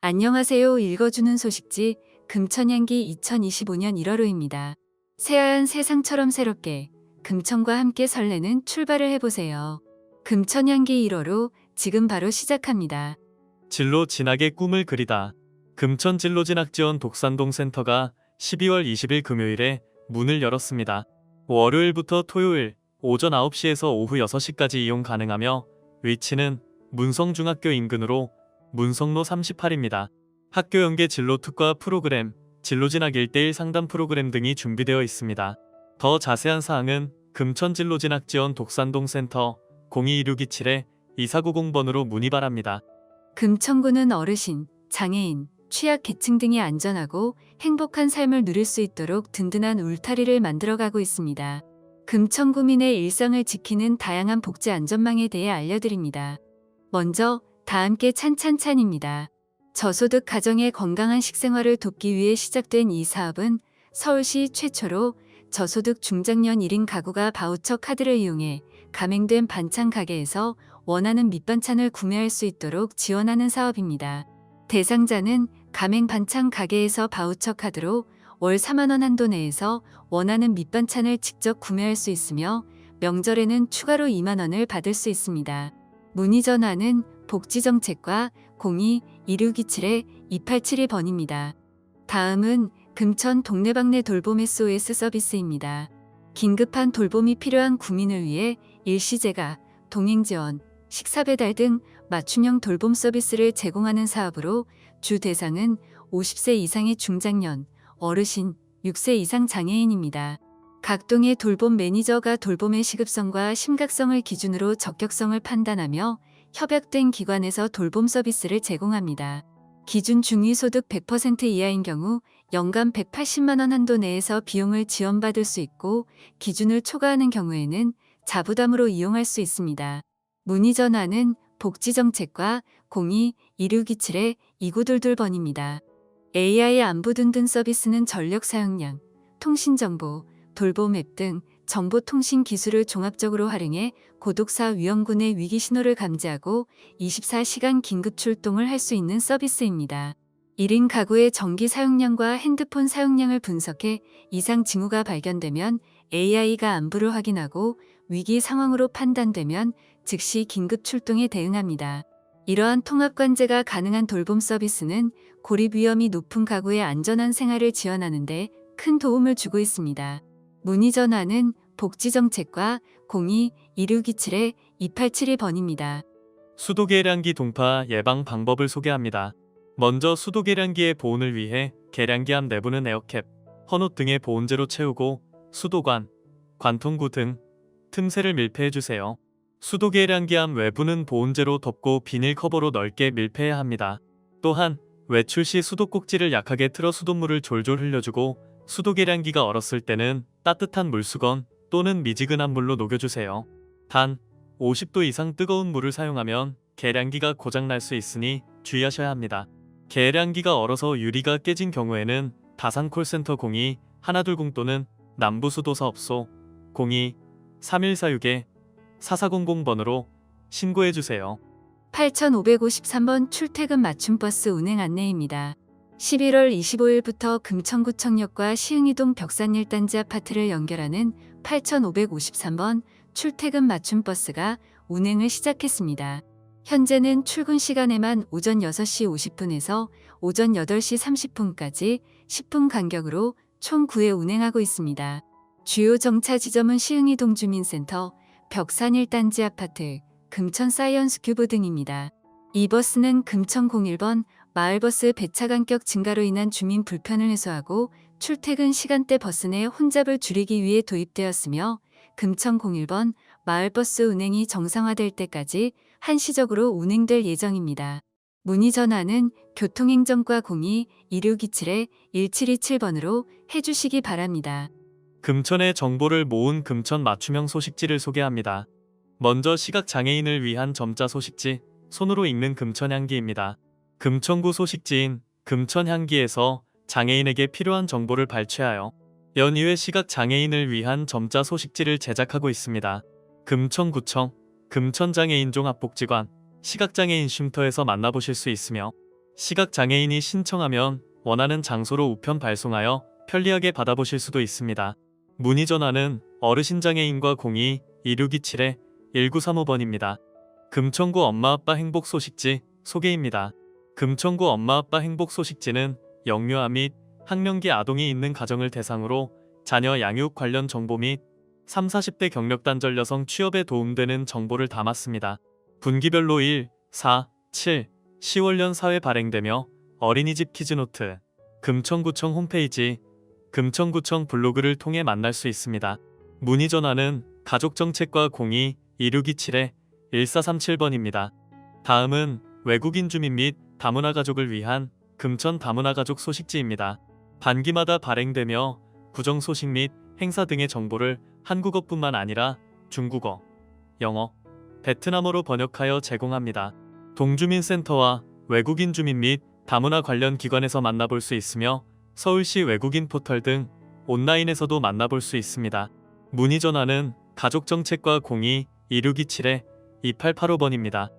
안녕하세요. 읽어주는 소식지 금천향기 2025년 1월호입니다. 새하얀 세상처럼 새롭게 금천과 함께 설레는 출발을 해보세요. 금천향기 1월호 지금 바로 시작합니다. 진로 진학의 꿈을 그리다. 금천 진로 진학 지원 독산동 센터가 12월 20일 금요일에 문을 열었습니다. 월요일부터 토요일 오전 9시에서 오후 6시까지 이용 가능하며 위치는 문성중학교 인근으로 문성로 38입니다. 학교 연계 진로 특화 프로그램, 진로 진학 1대1 상담 프로그램 등이 준비되어 있습니다. 더 자세한 사항은 금천 진로 진학 지원 독산동 센터 021627에 2490번으로 문의 바랍니다. 금천구는 어르신, 장애인, 취약 계층 등이 안전하고 행복한 삶을 누릴 수 있도록 든든한 울타리를 만들어가고 있습니다. 금천구민의 일상을 지키는 다양한 복지 안전망에 대해 알려드립니다. 먼저 다 함께 찬찬찬입니다. 저소득 가정의 건강한 식생활을 돕기 위해 시작된 이 사업은 서울시 최초로 저소득 중장년 1인 가구가 바우처 카드를 이용해 가맹된 반찬 가게에서 원하는 밑반찬을 구매할 수 있도록 지원하는 사업입니다. 대상자는 가맹 반찬 가게에서 바우처 카드로 월 4만원 한도 내에서 원하는 밑반찬을 직접 구매할 수 있으며 명절에는 추가로 2만원을 받을 수 있습니다. 문의 전화는 복지정책과 02-2627-2872번입니다. 다음은 금천 동네방네 돌봄 SOS 서비스입니다. 긴급한 돌봄이 필요한 구민을 위해 일시제가, 동행지원, 식사배달 등 맞춤형 돌봄 서비스를 제공하는 사업으로 주 대상은 50세 이상의 중장년, 어르신, 6세 이상 장애인입니다. 각 동의 돌봄 매니저가 돌봄의 시급성과 심각성을 기준으로 적격성을 판단하며 협약된 기관에서 돌봄 서비스를 제공합니다. 기준 중위소득 100% 이하인 경우 연간 180만 원 한도 내에서 비용을 지원받을 수 있고 기준을 초과하는 경우에는 자부담으로 이용할 수 있습니다. 문의 전화는 복지정책과 02-2627-2922번입니다. AI 안부 든든 서비스는 전력 사용량, 통신정보, 돌봄 앱 등 정보통신 기술을 종합적으로 활용해 고독사 위험군의 위기 신호를 감지하고 24시간 긴급 출동을 할 수 있는 서비스입니다. 1인 가구의 전기 사용량과 핸드폰 사용량을 분석해 이상 징후가 발견되면 AI가 안부를 확인하고 위기 상황으로 판단되면 즉시 긴급 출동에 대응합니다. 이러한 통합 관제가 가능한 돌봄 서비스는 고립 위험이 높은 가구의 안전한 생활을 지원하는 데 큰 도움을 주고 있습니다. 문의 전화는 복지정책과 02-2627-2872번입니다. 수도계량기 동파 예방 방법을 소개합니다. 먼저 수도계량기의 보온을 위해 계량기 앞 내부는 에어캡, 헌옷 등의 보온재로 채우고 수도관, 관통구 등 틈새를 밀폐해 주세요. 수도계량기 앞 외부는 보온재로 덮고 비닐 커버로 넓게 밀폐해야 합니다. 또한 외출 시 수도꼭지를 약하게 틀어 수돗물을 졸졸 흘려주고 수도계량기가 얼었을 때는 따뜻한 물수건 또는 미지근한 물로 녹여주세요. 단 50도 이상 뜨거운 물을 사용하면 계량기가 고장날 수 있으니 주의하셔야 합니다. 계량기가 얼어서 유리가 깨진 경우에는 다산 콜센터 02 120 또는 남부수도사업소 02 3146에 4400번으로 신고해 주세요. 8553번 출퇴근 맞춤버스 운행 안내입니다. 11월 25일부터 금천구청역과 시흥이동 벽산 1단지 아파트를 연결하는 8553번 출퇴근 맞춤 버스가 운행을 시작했습니다. 현재는 출근 시간에만 오전 6시 50분에서 오전 8시 30분까지 10분 간격으로 총 9회 운행하고 있습니다. 주요 정차 지점은 시흥이동 주민센터, 벽산 1단지 아파트, 금천 사이언스 큐브 등입니다. 이 버스는 금천 01번 마을버스 배차 간격 증가로 인한 주민 불편을 해소하고 출퇴근 시간대 버스 내 혼잡을 줄이기 위해 도입되었으며 금천 01번 마을버스 운행이 정상화될 때까지 한시적으로 운행될 예정입니다. 문의 전화는 교통행정과 02-2627-1727번으로 해주시기 바랍니다. 금천의 정보를 모은 금천 맞춤형 소식지를 소개합니다. 먼저 시각 장애인을 위한 점자 소식지 손으로 읽는 금천향기입니다. 금천구 소식지인 금천향기에서 장애인에게 필요한 정보를 발췌하여 연이회 시각 장애인을 위한 점자 소식지를 제작하고 있습니다. 금천구청, 금천장애인 종합복지관, 시각장애인 쉼터에서 만나보실 수 있으며 시각 장애인이 신청하면 원하는 장소로 우편 발송하여 편리하게 받아보실 수도 있습니다. 문의 전화는 어르신 장애인과 02-2627에 1935번입니다. 금천구 엄마 아빠 행복 소식지 소개입니다. 금천구 엄마 아빠 행복 소식지는 영유아 및 학령기 아동이 있는 가정을 대상으로 자녀 양육 관련 정보 및 3, 40대 경력 단절 여성 취업에 도움되는 정보를 담았습니다. 분기별로 1, 4, 7, 10월년 사회 발행되며 어린이집 키즈노트, 금천구청 홈페이지, 금천구청 블로그를 통해 만날 수 있습니다. 문의 전화는 가족정책과 02-2627에 1437번입니다. 다음은 외국인 주민 및 다문화 가족을 위한 금천 다문화 가족 소식지입니다. 반기마다 발행되며 구정 소식 및 행사 등의 정보를 한국어뿐만 아니라 중국어, 영어, 베트남어로 번역하여 제공합니다. 동주민센터와 외국인 주민 및 다문화 관련 기관에서 만나볼 수 있으며 서울시 외국인 포털 등 온라인에서도 만나볼 수 있습니다. 문의 전화는 가족정책과 02-2627에 2885번입니다.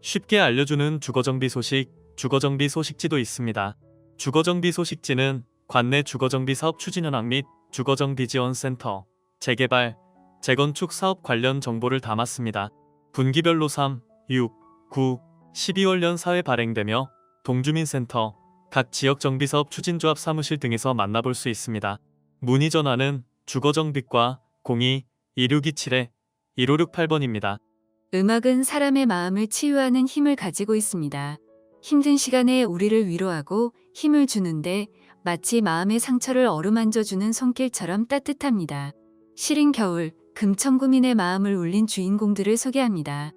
쉽게 알려주는 주거정비 소식, 주거정비 소식지도 있습니다. 주거정비 소식지는 관내 주거정비 사업 추진현황 및 주거정비 지원센터, 재개발, 재건축 사업 관련 정보를 담았습니다. 분기별로 3, 6, 9, 12월년 사회 발행되며 동주민센터, 각 지역정비사업 추진조합 사무실 등에서 만나볼 수 있습니다. 문의 전화는 주거정비과 02-2627에 1568번입니다. 음악은 사람의 마음을 치유하는 힘을 가지고 있습니다. 힘든 시간에 우리를 위로하고 힘을 주는데 마치 마음의 상처를 어루만져주는 손길처럼 따뜻합니다. 시린 겨울, 금천구민의 마음을 울린 주인공들을 소개합니다.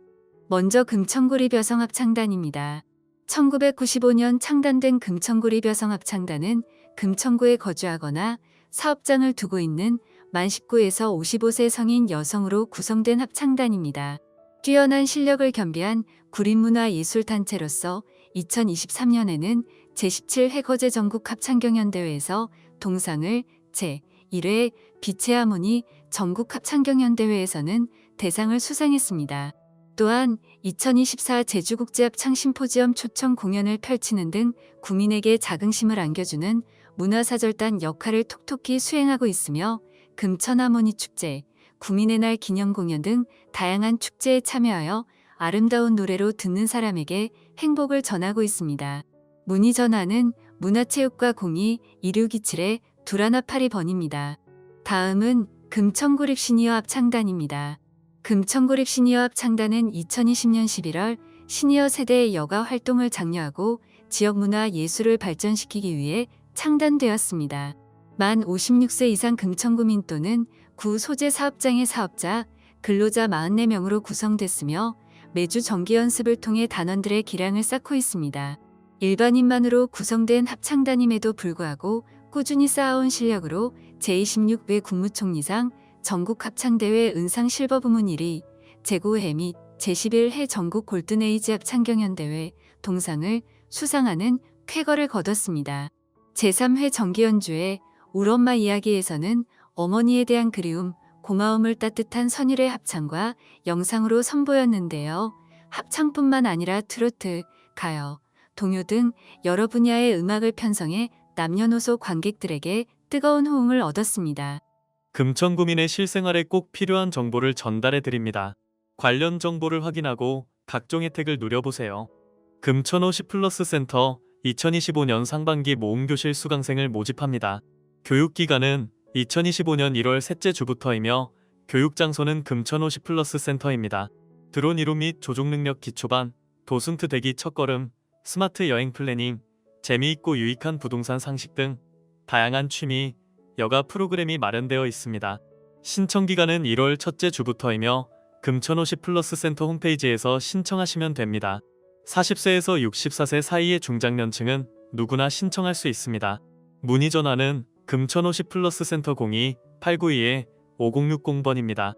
먼저 금천구리 벼성합창단입니다. 1995년 창단된 금천구리 벼성합창단은 금천구에 거주하거나 사업장을 두고 있는 만 19에서 55세 성인 여성으로 구성된 합창단입니다. 뛰어난 실력을 겸비한 구린문화예술단체로서 2023년에는 제17 해거제 전국 합창경연대회에서 동상을 제1회 빛의 하모니 전국 합창경연대회에서는 대상을 수상했습니다. 또한 2024 제주국제합창심포지엄 초청 공연을 펼치는 등 구민에게 자긍심을 안겨주는 문화사절단 역할을 톡톡히 수행하고 있으며 금천하모니 축제, 구민의 날 기념 공연 등 다양한 축제에 참여하여 아름다운 노래로 듣는 사람에게 행복을 전하고 있습니다. 문의 전화는 문화체육과 02-2627에 두라나 82번입니다. 다음은 금천구립 시니어 합 창단입니다. 금천구립 시니어 합 창단은 2020년 11월 시니어 세대의 여가 활동을 장려하고 지역 문화 예술을 발전시키기 위해 창단되었습니다. 만 56세 이상 금천구민 또는 구 소재 사업장의 사업자, 근로자 44명으로 구성됐으며 매주 정기 연습을 통해 단원들의 기량을 쌓고 있습니다. 일반인만으로 구성된 합창단임에도 불구하고 꾸준히 쌓아온 실력으로 제26회 국무총리상 전국 합창대회 은상 실버 부문 1위, 제9회 및 제11회 전국 골든에이지 합창경연대회 동상을 수상하는 쾌거를 거뒀습니다. 제3회 정기연주회 울엄마 이야기에서는 어머니에 대한 그리움, 고마움을 따뜻한 선율의 합창과 영상으로 선보였는데요. 합창뿐만 아니라 트로트, 가요, 동요 등 여러 분야의 음악을 편성해 남녀노소 관객들에게 뜨거운 호응을 얻었습니다. 금천구민의 실생활에 꼭 필요한 정보를 전달해 드립니다. 관련 정보를 확인하고 각종 혜택을 누려보세요. 금천 50 플러스 센터 2025년 상반기 모음교실 수강생을 모집합니다. 교육기간은 2025년 1월 셋째 주부터이며 교육장소는 금천 50 플러스 센터입니다. 드론 이론 및 조종능력 기초반, 도슨트 대기 첫걸음, 스마트 여행 플래닝, 재미있고 유익한 부동산 상식 등 다양한 취미, 여가 프로그램이 마련되어 있습니다. 신청 기간은 1월 첫째 주부터이며 금천호시 플러스 센터 홈페이지에서 신청하시면 됩니다. 40세에서 64세 사이의 중장년층은 누구나 신청할 수 있습니다. 문의 전화는 금천호시 플러스 센터 02-892-5060번입니다.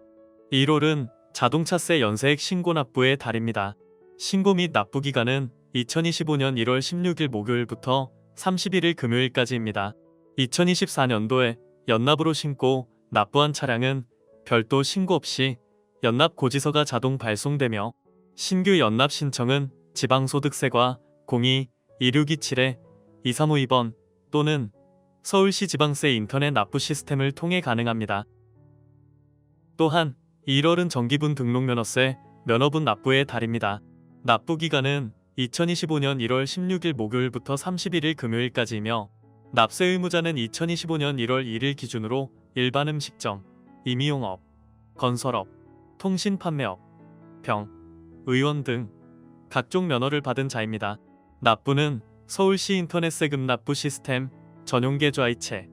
1월은 자동차세 연세액 신고 납부의 달입니다. 신고 및 납부 기간은 2025년 1월 16일 목요일부터 31일 금요일까지입니다. 2024년도에 연납으로 신고 납부한 차량은 별도 신고 없이 연납 고지서가 자동 발송되며 신규 연납 신청은 지방소득세과 2627에 2352번 또는 서울시 지방세 인터넷 납부 시스템을 통해 가능합니다. 또한 1월은 정기분 등록면허세, 면허분 납부의 달입니다. 납부 기간은 2025년 1월 16일 목요일부터 31일 금요일까지이며 납세 의무자는 2025년 1월 1일 기준으로 일반 음식점, 임의용업, 건설업, 통신 판매업, 병, 의원 등 각종 면허를 받은 자입니다. 납부는 서울시 인터넷 세금 납부 시스템, 전용 계 좌이체,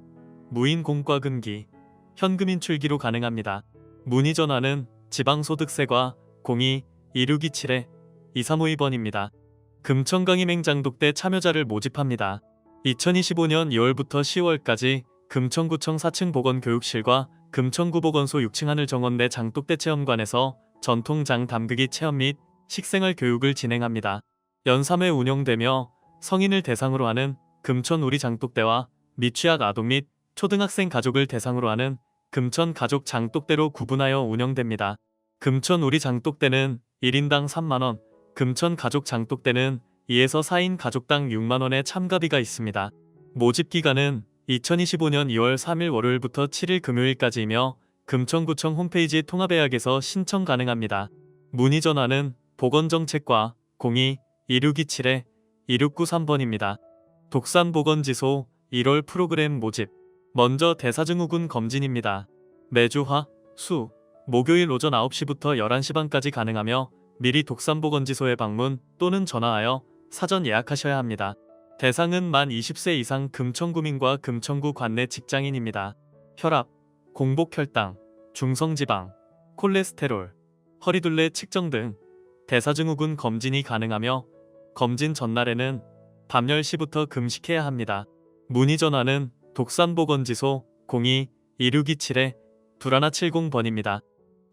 무인 공과 금기, 현금 인 출기로 가능합니다. 문의 전화는 지방소득세과 02-2627에 2352번입니다. 금천강임행 장독대 참여자를 모집합니다. 2025년 2월부터 10월까지 금천구청 4층 보건교육실과 금천구 보건소 6층 하늘 정원 내 장독대 체험관에서 전통장 담그기 체험 및 식생활 교육을 진행합니다. 연 3회 운영되며 성인을 대상으로 하는 금천 우리 장독대와 미취학 아동 및 초등학생 가족을 대상으로 하는 금천 가족 장독대로 구분하여 운영됩니다. 금천 우리 장독대는 1인당 3만원, 금천 가족 장독대는 2에서 4인 가족당 6만원의 참가비가 있습니다. 모집 기간은 2025년 2월 3일 월요일부터 7일 금요일까지이며 금천구청 홈페이지 통합예약에서 신청 가능합니다. 문의 전화는 보건정책과 02-2627에 2693번입니다. 독산보건지소 1월 프로그램 모집 먼저 대사증후군 검진입니다. 매주 화, 수, 목요일 오전 9시부터 11시 반까지 가능하며 미리 독산보건지소에 방문 또는 전화하여 사전 예약하셔야 합니다. 대상은 만 20세 이상 금천구민과 금천구 관내 직장인입니다. 혈압, 공복혈당, 중성지방, 콜레스테롤, 허리둘레 측정 등 대사증후군 검진이 가능하며 검진 전날에는 밤 10시부터 금식해야 합니다. 문의 전화는 독산보건지소 02-2627에 2170번입니다.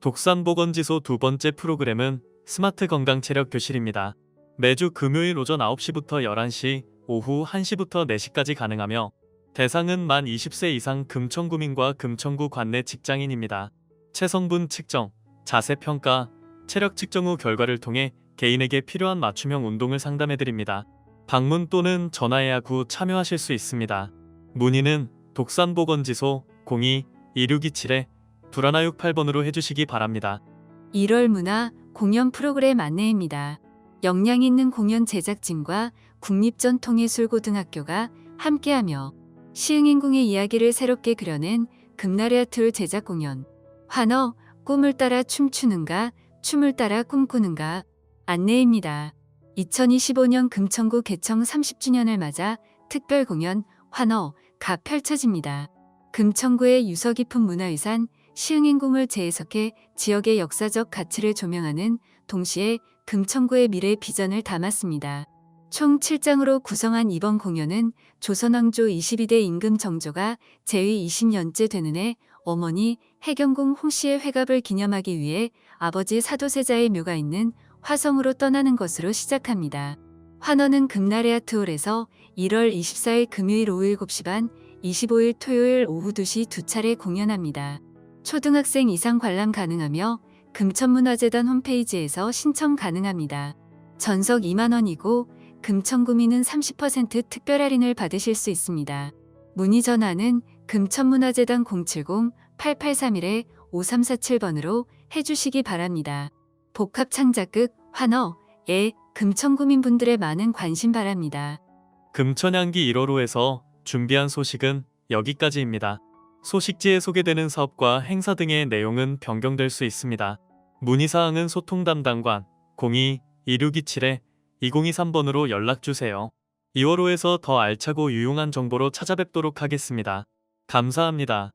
독산보건지소 두 번째 프로그램은 스마트 건강체력 교실입니다. 매주 금요일 오전 9시부터 11시, 오후 1시부터 4시까지 가능하며 대상은 만 20세 이상 금천구민과 금천구 관내 직장인입니다. 체성분 측정, 자세 평가, 체력 측정 후 결과를 통해 개인에게 필요한 맞춤형 운동을 상담해드립니다. 방문 또는 전화 예약 후 참여하실 수 있습니다. 문의는 독산보건지소 02-2627에 2168번으로 해주시기 바랍니다. 1월 문화 공연 프로그램 안내입니다. 역량 있는 공연 제작진과 국립전통예술고등학교가 함께하며 시흥인궁의 이야기를 새롭게 그려낸 금나레아트홀 제작 공연 환어 꿈을 따라 춤추는가 춤을 따라 꿈꾸는가 안내입니다. 2025년 금천구 개청 30주년을 맞아 특별 공연 환어가 펼쳐집니다. 금천구의 유서 깊은 문화유산 시흥인궁을 재해석해 지역의 역사적 가치를 조명하는 동시에 금천구의 미래 비전을 담았습니다. 총 7장으로 구성한 이번 공연은 조선왕조 22대 임금 정조가 제위 20년째 되는 해 어머니 해경궁 홍씨의 회갑을 기념하기 위해 아버지 사도세자의 묘가 있는 화성으로 떠나는 것으로 시작합니다. 환원은 금나레아트홀에서 1월 24일 금요일 오후 7시 반, 25일 토요일 오후 2시 두 차례 공연합니다. 초등학생 이상 관람 가능하며 금천문화재단 홈페이지에서 신청 가능합니다. 전석 2만원이고 금천구민은 30% 특별 할인을 받으실 수 있습니다. 문의 전화는 금천문화재단 070-8831-5347번으로 해주시기 바랍니다. 복합 창작극 환어에 금천구민분들의 많은 관심 바랍니다. 금천향기 1호로에서 준비한 소식은 여기까지입니다. 소식지에 소개되는 사업과 행사 등의 내용은 변경될 수 있습니다. 문의사항은 소통 담당관 02-2627에 2023번으로 연락주세요. 2월호에서 더 알차고 유용한 정보로 찾아뵙도록 하겠습니다. 감사합니다.